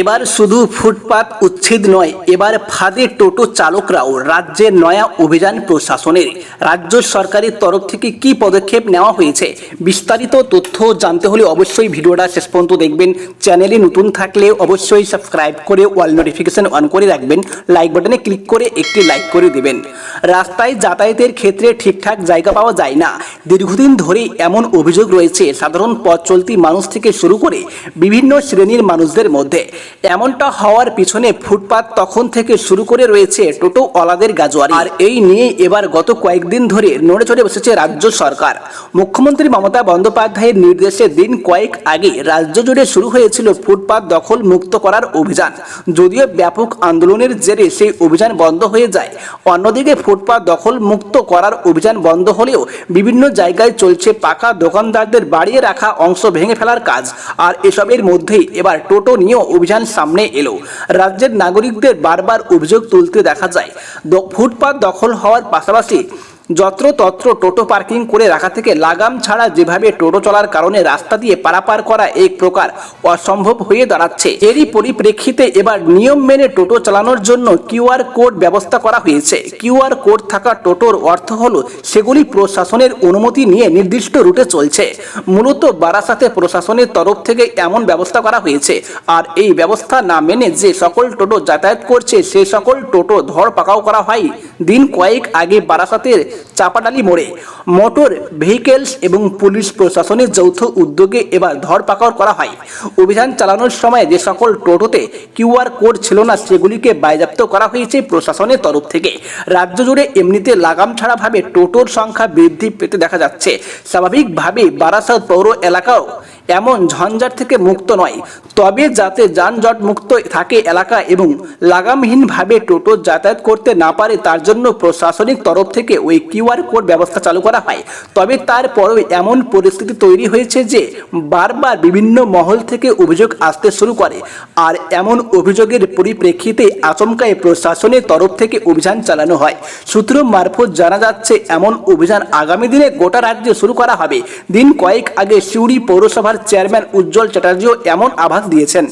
এবার শুধু ফুটপাত উচ্ছেদ নয়, এবার ফাঁদে টোটো চালকরাও রাজ্যের নয়া অভিযান প্রশাসনের। রাজ্য সরকারের তরফ থেকে কি পদক্ষেপ নেওয়া হয়েছে, বিস্তারিত তথ্য জানতে হলে অবশ্যই ভিডিওটা শেষ পর্যন্ত দেখবেন। চ্যানেলে নতুন থাকলে অবশ্যই সাবস্ক্রাইব করে ওয়াল নোটিফিকেশন অন করে রাখবেন। লাইক বাটনে ক্লিক করে একটি লাইক করে দেবেন। রাস্তায় যাতায়াতের ক্ষেত্রে ঠিকঠাক জায়গা পাওয়া যায় না দীর্ঘদিন ধরে এমন অভিযোগ রয়েছে সাধারণ পথ চলতি মানুষ থেকে শুরু করে বিভিন্ন শ্রেণির মানুষদের মধ্যে। এমনটা হওয়ার পিছনে ফুটপাত তখন থেকে শুরু করে রয়েছে টোটো অলাদের গাজোয়ারি। আর এই নিয়ে এবার গত কয়েকদিন ধরে নড়ে চড়ে বসেছে রাজ্য সরকার। মুখ্যমন্ত্রী মমতা বন্দ্যোপাধ্যায়ের নির্দেশে দিন কয়েক আগে রাজ্য জুড়ে শুরু হয়েছিল ফুটপাত দখল মুক্ত করার অভিযান। যদিও ব্যাপক আন্দোলনের জেরে সেই অভিযান বন্ধ হয়ে যায়, অন্যদিকে ফুটপাত দখল মুক্ত করার অভিযান বন্ধ হলেও বিভিন্ন জায়গায় চলছে পাকা দোকানদারদের বাড়িয়ে রাখা অংশ ভেঙে ফেলার কাজ। আর এসবের মধ্যেই এবার টোটো নিয়েও অভিযান সামনে এলো। রাজ্যের নাগরিকদের বারবার অভিযোগ তুলতে দেখা যায়। ফুটপাত দখল হওয়ার পাশাপাশি যত্রতত্র টোটো পার্কিং করে রাখা থেকে লাগাম ছাড়া যেভাবে টোটো চলার কারণে রাস্তা দিয়ে পারাপার করা এক প্রকার অসম্ভব হয়ে দাঁড়াচ্ছে। এরই পরিপ্রেক্ষিতে এবার নিয়ম মেনে টোটো চালানোর জন্য কিউআর কোড ব্যবস্থা করা হয়েছে। কিউআর কোড থাকা টোটোর অর্থ হলো, সেগুলি প্রশাসনের অনুমতি নিয়ে নির্দিষ্ট রুটে চলছে। মূলত বারাসাতে প্রশাসনের তরফ থেকে এমন ব্যবস্থা করা হয়েছে। আর এই ব্যবস্থা না মেনে যে সকল টোটো যাতায়াত করছে, সে সকল টোটো ধর পাকাও করা হয়। দিন কয়েক আগে বারাসাতের চাপাডালি মোড়ে মোটর, ভেহিকেলস এবং পুলিশ প্রশাসনের যৌথ উদ্যোগে এবার ধর পাকড় করা হয়। অভিযান চালানোর সময় যে সকল টোটোতে কিউআর কোড ছিল না সেগুলিকে বাজেয়াপ্ত করা হয়েছে প্রশাসনের তরফ থেকে। রাজ্য জুড়ে এমনিতে লাগাম ছাড়াভাবে টোটোর সংখ্যা বৃদ্ধি পেতে দেখা যাচ্ছে। স্বাভাবিকভাবে বারাসাত পৌর এলাকাও এমন ঝঞ্ঝাট থেকে মুক্ত নয়। তবে যাতে যানজট মুক্ত থাকে এলাকা এবং লাগামহীনভাবে টোটো যাতায়াত করতে না পারে, তার জন্য প্রশাসনিক তরফ থেকে ওই কিউআর কোড ব্যবস্থা চালু করা হয়। তবে তারপরেও এমন পরিস্থিতি তৈরি হয়েছে যে বারবার বিভিন্ন মহল থেকে অভিযোগ আসতে শুরু করে। আর এমন অভিযোগের পরিপ্রেক্ষিতে আচমকায় প্রশাসনের তরফ থেকে অভিযান চালানো হয়। সূত্র মারফত জানা যাচ্ছে, এমন অভিযান আগামী দিনে গোটা রাজ্যে শুরু করা হবে। দিন কয়েক আগে সিউড়ি পৌরসভার চেয়ারম্যান উজ্জ্বল চ্যাটার্জিও এমন আভাস দিয়েছেন।